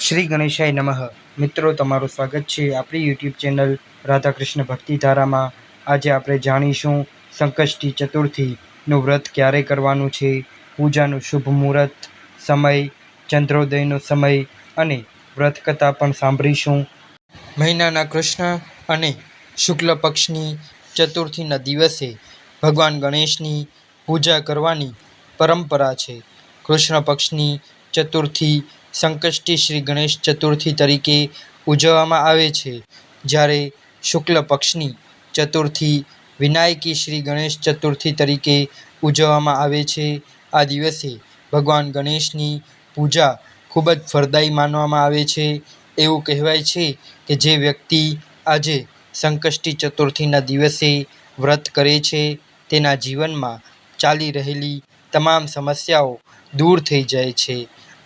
શ્રી ગણેશાય નમઃ. મિત્રો, તમારું સ્વાગત છે આપણી યુટ્યુબ ચેનલ રાધાકૃષ્ણ ભક્તિધારામાં આજે આપણે જાણીશું સંકષ્ટી ચતુર્થીનું વ્રત ક્યારે કરવાનું છે, પૂજાનું શુભ મુહૂર્ત, સમય, ચંદ્રોદયનો સમય અને વ્રત કથા પણ સાંભળીશું. મહિનાના કૃષ્ણ અને શુક્લ પક્ષની ચતુર્થીના દિવસે ભગવાન ગણેશની પૂજા કરવાની પરંપરા છે. કૃષ્ણ પક્ષની ચતુર્થી સંકષ્ટી શ્રી ગણેશ ચતુર્થી તરીકે ઉજવવામાં આવે છે. જ્યારે શુક્લ પક્ષની ચતુર્થી વિનાયકી શ્રી ગણેશ ચતુર્થી તરીકે ઉજવવામાં આવે છે. આ દિવસે ભગવાન ગણેશની પૂજા ખૂબ જ ફળદાયી માનવામાં આવે છે. એવું કહેવાય છે કે જે વ્યક્તિ આજે સંકષ્ટી ચતુર્થીના દિવસે વ્રત કરે છે, તેના જીવનમાં ચાલી રહેલી તમામ સમસ્યાઓ દૂર થઈ જાય છે.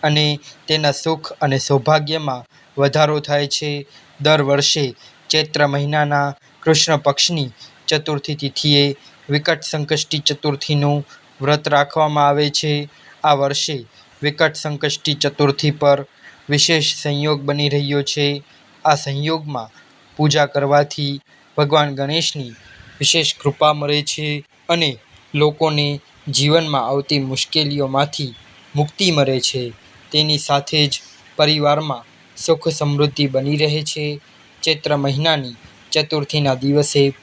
અને તેના સુખ અને સૌભાગ્યમાં વધારો થાય છે. દર વર્ષે ચૈત્ર મહિનાના કૃષ્ણ પક્ષની ચતુર્થી તિથિએ વિકટ સંકષ્ટી ચતુર્થીનું વ્રત રાખવામાં આવે છે. આ વર્ષે વિકટ સંકષ્ટી ચતુર્થી પર વિશેષ સંયોગ બની રહ્યો છે. આ સંયોગમાં પૂજા કરવાથી ભગવાન ગણેશની વિશેષ કૃપા મળે છે અને લોકોને જીવનમાં આવતી મુશ્કેલીઓમાંથી મુક્તિ મળે છે. તેની સાથે જ પરિવારમાં સુખ સમૃદ્ધિ બની રહે છે. ચૈત્ર મહિનાની ચતુર્થીના દિવસે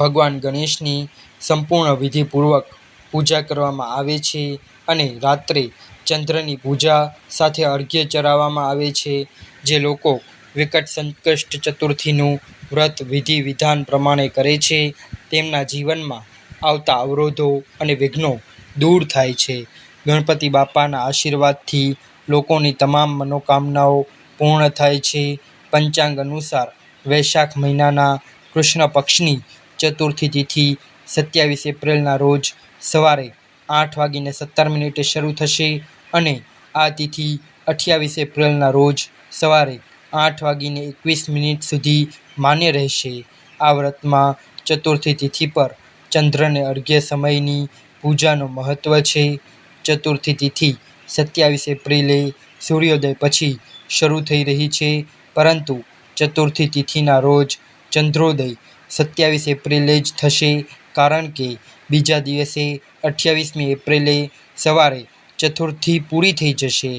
ભગવાન ગણેશની સંપૂર્ણ વિધિપૂર્વક પૂજા કરવામાં આવે છે અને રાત્રે ચંદ્રની પૂજા સાથે અર્ઘ્ય ચરાવવામાં આવે છે. જે લોકો વિકટ સંકષ્ટ ચતુર્થીનું વ્રત વિધિ વિધાન પ્રમાણે કરે છે, તેમના જીવનમાં આવતા અવરોધો અને વિઘ્નો દૂર થાય છે. ગણપતિ બાપાના આશીર્વાદથી લોકોની તમામ મનોકામનાઓ પૂર્ણ થાય છે. પંચાંગ અનુસાર વૈશાખ મહિનાના કૃષ્ણ પક્ષની ચતુર્થી તિથિ સત્યાવીસ એપ્રિલના રોજ સવારે આઠ વાગીને સત્તર મિનિટે શરૂ થશે અને આ તિથિ અઠ્યાવીસ એપ્રિલના રોજ સવારે આઠ વાગીને એકવીસ મિનિટ સુધી માન્ય રહેશે. આ વ્રતમાં ચતુર્થી તિથિ પર ચંદ્રને અર્ઘ્ય સમયની પૂજાનું મહત્ત્વ છે. ચતુર્થી તિથિ સત્યાવીસ એપ્રિલે સૂર્યોદય પછી શરૂ થઈ રહી છે. પરંતુ ચતુર્થી તિથિના રોજ ચંદ્રોદય સત્યાવીસ એપ્રિલે જ થશે કારણ કે બીજા દિવસે અઠ્યાવીસમી એપ્રિલે સવારે ચતુર્થી પૂરી થઈ જશે.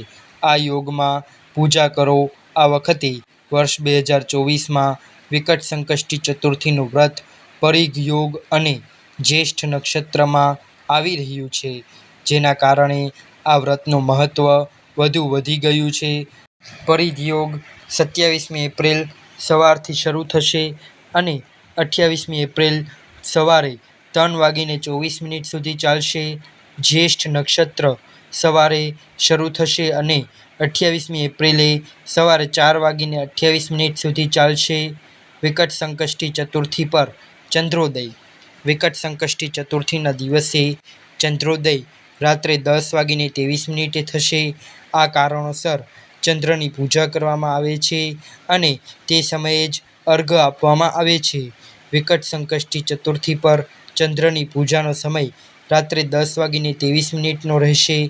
આ યોગમાં પૂજા કરો. આ વખતે વર્ષ બે હજાર ચોવીસમાં વિકટ સંકષ્ટી ચતુર્થીનું વ્રત, પરિઘ યોગ અને જ્યેષ્ઠ નક્ષત્રમાં આવી રહ્યું છે. જેના કારણે આ વ્રતનું મહત્ત્વ વધુ વધી ગયું છે. પરિધયોગ સત્યાવીસમી એપ્રિલ સવારથી શરૂ થશે અને અઠ્યાવીસમી એપ્રિલ સવારે ત્રણ વાગીને ચોવીસ મિનિટ સુધી ચાલશે. જ્યેષ્ઠ નક્ષત્ર સવારે શરૂ થશે અને અઠ્યાવીસમી એપ્રિલે સવારે ચાર વાગીને અઠ્યાવીસ મિનિટ સુધી ચાલશે. વિકટ સંકષ્ટી ચતુર્થી પર ચંદ્રોદય. વિકટ સંકષ્ટી ચતુર્થીના દિવસે ચંદ્રોદય રાત્રે દસ વાગીને ત્રેવીસ મિનિટે થશે. આ કારણોસર ચંદ્રની પૂજા કરવામાં આવે છે અને તે સમયે જ અર્ઘ આપવામાં આવે છે. વિકટ સંકષ્ટી ચતુર્થી પર ચંદ્રની પૂજાનો સમય રાત્રે દસ વાગીને ત્રેવીસ મિનિટનો રહેશે.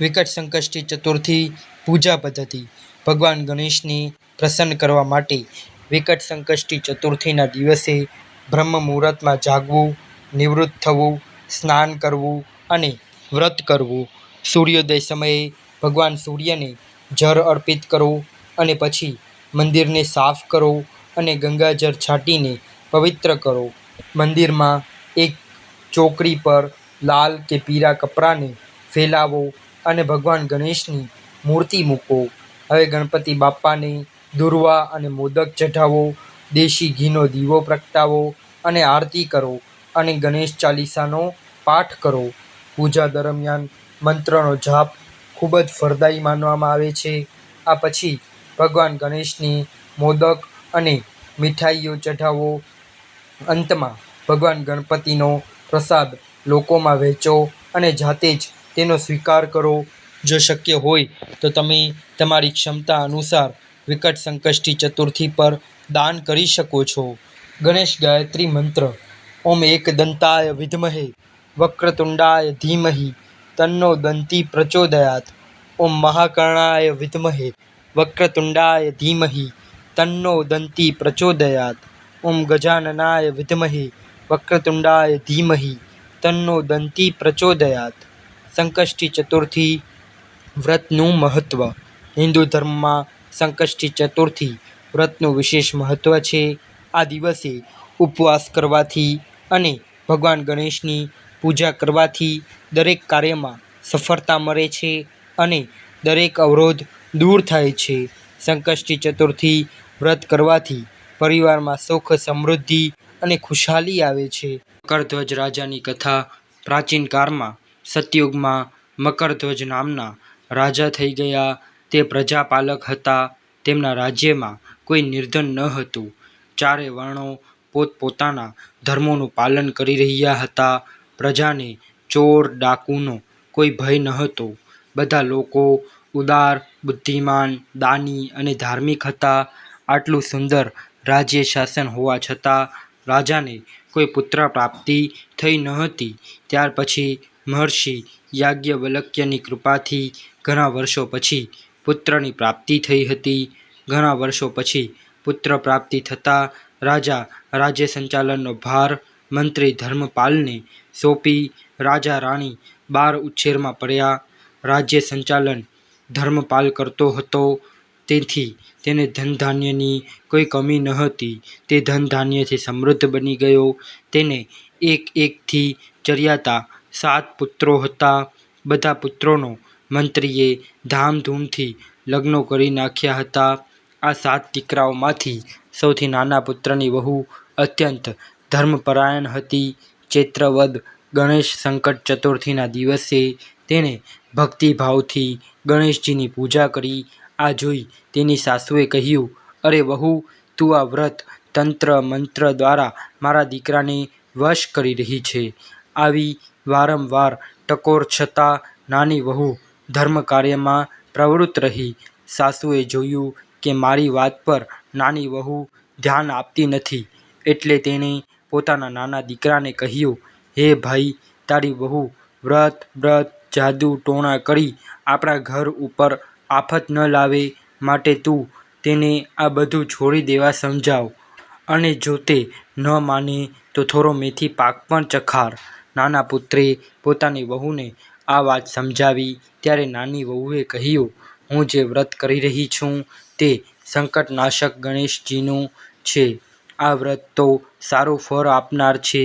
વિકટ સંકષ્ટી ચતુર્થી પૂજા પદ્ધતિ. ભગવાન ગણેશને પ્રસન્ન કરવા માટે વિકટ સંકષ્ટી ચતુર્થીના દિવસે બ્રહ્મ મુહૂર્તમાં જાગવું, નિવૃત્ત થવું, સ્નાન કરવું અને વ્રત કરવું. સૂર્યોદય સમયે ભગવાન સૂર્યને જળ અર્પિત કરો અને પછી મંદિરને સાફ કરો અને ગંગાજળ છાંટીને પવિત્ર કરો મંદિરમાં એક ચોકડી પર લાલ કે પીળા કપડાને ફેલાવો અને ભગવાન ગણેશની મૂર્તિ મૂકો. હવે ગણપતિ બાપ્પાને દુર્વા અને મોદક ચઢાવો, દેશી ઘીનો દીવો પ્રગટાવો અને આરતી કરો અને ગણેશ ચાલીસાનો પાઠ કરો. પૂજા દરમિયાન મંત્રનો જાપ ખૂબ જ ફળદાયી માનવામાં આવે છે. આ પછી ભગવાન ગણેશની મોદક અને મીઠાઈઓ ચઢાવો. અંતમાં ભગવાન ગણપતિનો પ્રસાદ લોકોમાં વહેંચો અને જાતે જ તેનો સ્વીકાર કરો. જો શક્ય હોય તો તમે તમારી ક્ષમતા અનુસાર વિકટ સંકષ્ટી ચતુર્થી પર દાન કરી શકો છો. ગણેશ ગાયત્રી મંત્ર, ઓમ એક દંતાય વિદ્મહે. વક્રતુંડાય ધીમહિ, તન્નો દંતી પ્રચોદયાત. ઓમ મહાકર્ણાય વિદ્મહે, વક્રતુંડાય ધીમહિ, તન્નો દંતી પ્રચોદયાત. ઓમ ગજાનનાય વિદ્મહે, વક્રતુંડાય ધીમહિ, તન્નો દંતી પ્રચોદયાત. સંકષ્ટી ચતુર્થી, વ્રતનું મહત્વ. હિન્દુ ધર્મમાં સંકષ્ટી ચતુર્થી, વ્રતનું વિશેષ મહત્વ છે. આ દિવસે ઉપવાસ કરવાથી અને ભગવાન ગણેશની પૂજા કરવાથી દરેક કાર્યમાં સફળતા મળે છે અને દરેક અવરોધ દૂર થાય છે. સંકષ્ટી ચતુર્થી વ્રત કરવાથી પરિવારમાં સુખ, સમૃદ્ધિ અને ખુશહાલી આવે છે. મકરધ્વજ રાજાની કથા પ્રાચીન કાળમાં સતયુગમાં મકરધ્વજ નામના રાજા થઈ ગયા. તે પ્રજાપાલક હતા. તેમના રાજ્યમાં કોઈ નિર્ધન ન હતું. ચારે વર્ણો પોતપોતાના ધર્મોનું પાલન કરી રહ્યા હતા. પ્રજાને ચોર ડાકુનો કોઈ ભય નહોતો બધા લોકો ઉદાર, બુદ્ધિમાન, દાની અને ધાર્મિક હતા. આટલું સુંદર રાજ્ય શાસન હોવા છતાં રાજાને કોઈ પુત્ર પ્રાપ્તિ થઈ ન હતી. ત્યાર પછી મહર્ષિ યાજ્ઞવલ્ક્યની કૃપાથી ઘણા વર્ષો પછી પુત્રની પ્રાપ્તિ થઈ હતી. ઘણા વર્ષો પછી પુત્ર પ્રાપ્તિ થતાં રાજા રાજ્ય સંચાલનનો ભાર મંત્રી ધર્મપાલને સોંપી રાજા રાણી બાર ઉછેરમાં પડ્યા. રાજ્ય સંચાલન ધર્મપાલ કરતો હતો. તેથી તેને ધનધાન્યની કોઈ કમી ન હતી. તે ધનધાન્યથી સમૃદ્ધ બની ગયો. તેને એક એકથી ચર્યાતા સાત પુત્રો હતા. બધા પુત્રોનો મંત્રીએ ધામધૂમથી લગ્નો કરી નાખ્યા હતા. આ સાત દીકરાઓમાંથી સૌથી નાના પુત્રની વહુ અત્યંત ધર્મપરાયણ હતી. ચૈત્રવદ ગણેશ સંકટ ચતુર્થીના દિવસે તેણે ભક્તિભાવથી ગણેશજીની પૂજા કરી. આ જોઈ તેની સાસુએ કહ્યું, અરે વહુ, તું આ વ્રત તંત્ર મંત્ર દ્વારા મારા દીકરાને વશ કરી રહી છે. આવી વારંવાર ટકોર છતાં નાની વહુ ધર્મ કાર્યમાં પ્રવૃત્ત રહી. સાસુએ જોયું કે મારી વાત પર નાની વહુ ધ્યાન આપતી નથી, એટલે તેણે પોતાના નાના દીકરાને કહ્યું, હે ભાઈ, તારી વહુ વ્રત વ્રત, જાદુ, ટોણા કરી આપણા ઘર ઉપર આફત ન લાવે માટે તું તેને આ બધું છોડી દેવા સમજાવ. અને જો તે ન માને તો થોડો મેથી પાક પણ ચખાર નાના પુત્રે પોતાની વહુને આ વાત સમજાવી. ત્યારે નાની વહુએ કહ્યું, હું જે વ્રત કરી રહી છું તે સંકટનાશક ગણેશજીનું છે. આ વ્રત તો સારું ફળ આપનાર છે.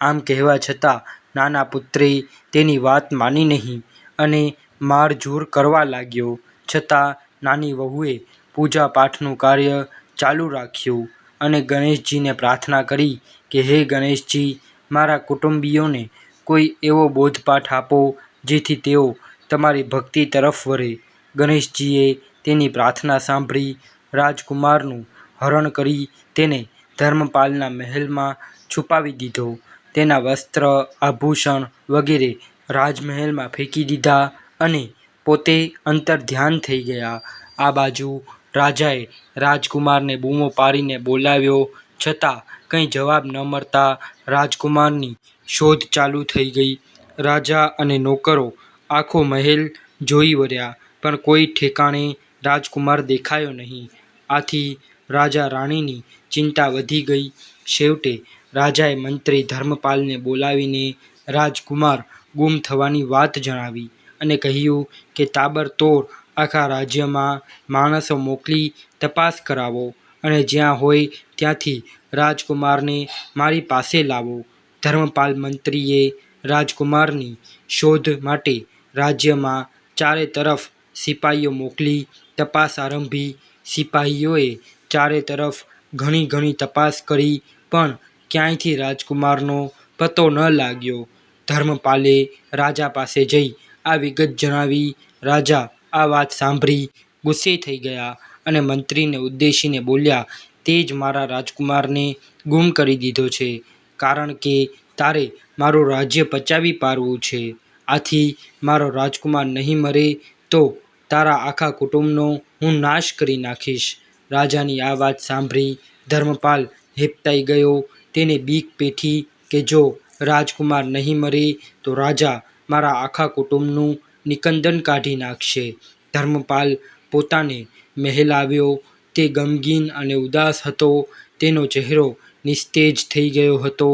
આમ કહેવા છતાં, નાના પુત્રે તેની વાત માની નહીં અને મારઝૂર કરવા લાગ્યો. છતાં, નાની વહુએ પૂજા પાઠનું કાર્ય ચાલુ રાખ્યું અને ગણેશજીને પ્રાર્થના કરી કે, હે ગણેશજી, મારા કુટુંબીઓને કોઈ એવો બોધપાઠ આપો જેથી તેઓ તમારી ભક્તિ તરફ વળે. ગણેશજીએ તેની પ્રાર્થના સાંભળી રાજકુમારનું હરણ કરી તેને ધર્મપાલના મહેલમાં છુપાવી દીધો. તેના વસ્ત્ર, આભૂષણ વગેરે રાજમહેલમાં ફેંકી દીધા અને પોતે અંતર ધ્યાન થઈ ગયા. આ બાજુ રાજાએ રાજકુમારને બૂમો પાડીને બોલાવ્યો, છતાં કંઈ જવાબ ન મળતા રાજકુમારની શોધ ચાલુ થઈ ગઈ. રાજા અને નોકરો આખો મહેલ જોઈ વર્યા પણ કોઈ ઠેકાણે રાજકુમાર દેખાયો નહીં. આથી રાજા રાણીની ચિંતા વધી ગઈ. છેવટે રાજાએ મંત્રી ધર્મપાલને બોલાવીને રાજકુમાર ગુમ થવાની વાત જણાવી અને કહ્યું કે તાબડતોડ આખા રાજ્યમાં માણસો મોકલી તપાસ કરાવો અને જ્યાં હોય ત્યાંથી રાજકુમારને મારી પાસે લાવો. ધર્મપાલ મંત્રીએ રાજકુમારની શોધ માટે રાજ્યમાં ચારે તરફ સિપાહીઓ મોકલી તપાસ આરંભી. સિપાહીઓએ ચારે તરફ ઘણી ઘણી તપાસ કરી, પણ ક્યાંયથી રાજકુમારનો પત્તો ન લાગ્યો. ધર્મપાલે રાજા પાસે જઈ આ વિગત જણાવી, રાજા, આ વાત સાંભળી ગુસ્સે થઈ ગયા અને મંત્રીને ઉદ્દેશીને બોલ્યા, તે જ મારા રાજકુમારને ગુમ કરી દીધો છે. કારણ કે તારે મારું રાજ્ય પચાવી પાડવું છે. આથી મારો રાજકુમાર નહીં મરે તો તારા આખા કુટુંબનો હું નાશ કરી નાખીશ. રાજાની આ વાત સાંભળી ધર્મપાલ હેપતાઈ ગયો. તેને બીક પેઠી કે જો રાજકુમાર નહીં મરે તો રાજા મારા આખા કુટુંબનું નિકંદન કાઢી નાખશે. ધર્મપાલ પોતાને મહેલ આવ્યો તે ગમગીન અને ઉદાસ હતો. તેનો ચહેરો નિસ્તેજ થઈ ગયો હતો.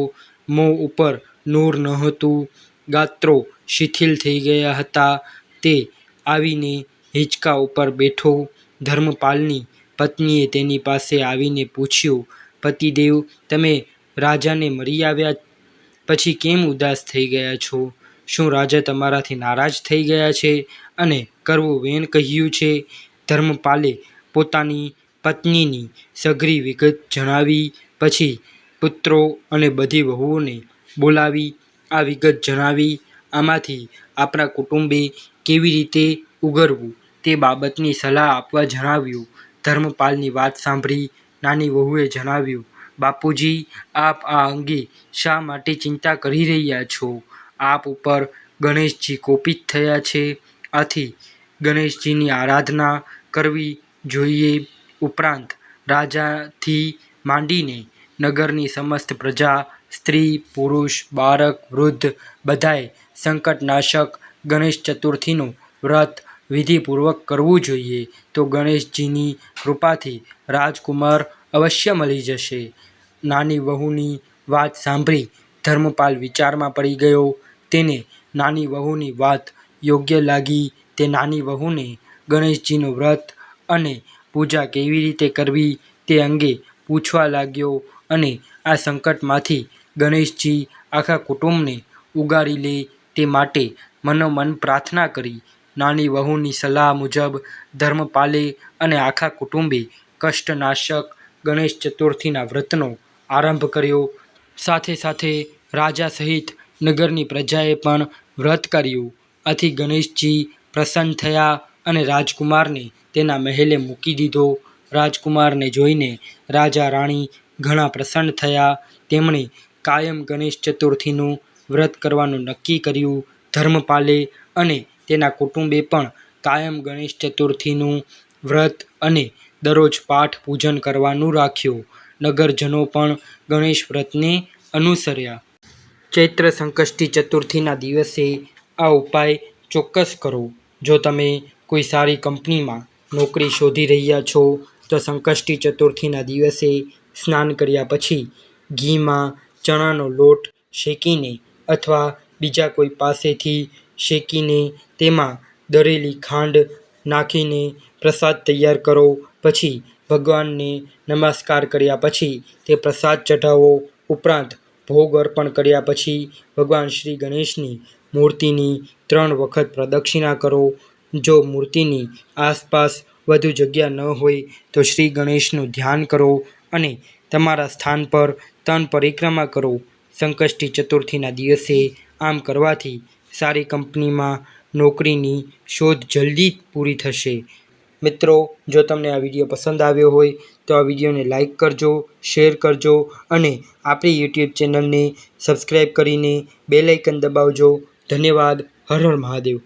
મોં ઉપર નૂર નહોતું ગાત્રો શિથિલ થઈ ગયા હતા. તે આવીને હિંચકા ઉપર બેઠો. ધર્મપાલની પત્નીએ તેની પાસે આવીને પૂછ્યું, પતિદેવ, તમે રાજાને મરી આવ્યા પછી કેમ ઉદાસ થઈ ગયા છો? શું રાજા તમારાથી નારાજ થઈ ગયા છે? અને કરવું વેન કહ્યું છે, ધર્મપાલે પોતાની પત્નીની સઘરી વિગત જણાવી, પછી પુત્રો અને બધી વહુઓને બોલાવી, આ વિગત જણાવી, આમાંથી આપણા કુટુંબે કેવી રીતે ઉગરવું? તે બાબતની સલાહ આપવા જણાવ્યું. ધર્મપાલની વાત સાંભળી નાની વહુએ જણાવ્યું, બાપુજી, આપ આ અંગે શા માટે ચિંતા કરી રહ્યા છો? આપ ઉપર ગણેશજી કોપિત થયા છે. આથી ગણેશજીની આરાધના કરવી જોઈએ ઉપરાંત રાજાથી માંડીને નગરની સમસ્ત પ્રજા, સ્ત્રી, પુરુષ, બાળક, વૃદ્ધ બધાએ સંકટનાશક ગણેશ ચતુર્થીનું વ્રત વિધિપૂર્વક કરવું જોઈએ, તો ગણેશજીની કૃપાથી રાજકુમાર અવશ્ય મળી જશે. નાની વહુની વાત સાંભળી ધર્મપાલ વિચારમાં પડી ગયો. તેને નાની વહુની વાત યોગ્ય લાગી. તે નાની વહુને ગણેશજીનું વ્રત અને પૂજા કેવી રીતે કરવી તે અંગે પૂછવા લાગ્યો અને આ સંકટમાંથી ગણેશજી આખા કુટુંબને ઉગારી લે તે માટે મનોમન પ્રાર્થના કરી. નાની વહુની સલાહ મુજબ ધર્મપાલે અને આખા કુટુંબે કષ્ટનાશક ગણેશ ચતુર્થીના વ્રતનો આરંભ કર્યો. સાથે સાથે રાજા સહિત નગરની પ્રજાએ પણ વ્રત કર્યું. આથી ગણેશજી પ્રસન્ન થયા અને રાજકુમારને તેના મહેલે મૂકી દીધો. રાજકુમારને જોઈને રાજા રાણી ઘણા પ્રસન્ન થયા. તેમણે કાયમ ગણેશ ચતુર્થીનું વ્રત કરવાનું નક્કી કર્યું. ધર્મપાલે અને તેના કુટુંબે પણ કાયમ ગણેશ ચતુર્થીનું વ્રત અને દરરોજ પાઠ પૂજન કરવાનું રાખ્યું. નગરજનો પણ ગણેશ વ્રતને અનુસર્યા. ચૈત્ર સંકષ્ટી ચતુર્થીના દિવસે આ ઉપાય ચોક્કસ કરો. જો તમે કોઈ સારી કંપનીમાં નોકરી શોધી રહ્યા છો, તો સંકષ્ટી ચતુર્થીના દિવસે સ્નાન કર્યા પછી ઘીમાં ચણાનો લોટ શેકીને અથવા બીજા કોઈ પાસેથી શેકીને તેમાં દળેલી ખાંડ નાખીને પ્રસાદ તૈયાર કરો. પછી ભગવાનને નમસ્કાર કર્યા પછી તે પ્રસાદ ચઢાવો. ઉપરાંત ભોગ અર્પણ કર્યા પછી ભગવાન શ્રી ગણેશની મૂર્તિની ત્રણ વખત પ્રદક્ષિણા કરો. જો મૂર્તિની આસપાસ વધુ જગ્યા ન હોય તો શ્રી ગણેશનું ધ્યાન કરો અને તમારા સ્થાન પર તન પરિક્રમા કરો. સંકષ્ટી ચતુર્થીના દિવસે આમ કરવાથી સારી કંપનીમાં નોકરીની શોધ જલ્દી પૂરી થશે. મિત્રો, જો તમને આ વીડિયો પસંદ આવ્યો હોય, તો આ વિડીયોને લાઈક કરજો, શેર કરજો અને આપણી યુટ્યુબ ચેનલને સબસ્ક્રાઈબ કરીને બેલાઇકન દબાવજો. ધન્યવાદ. હર હર મહાદેવ.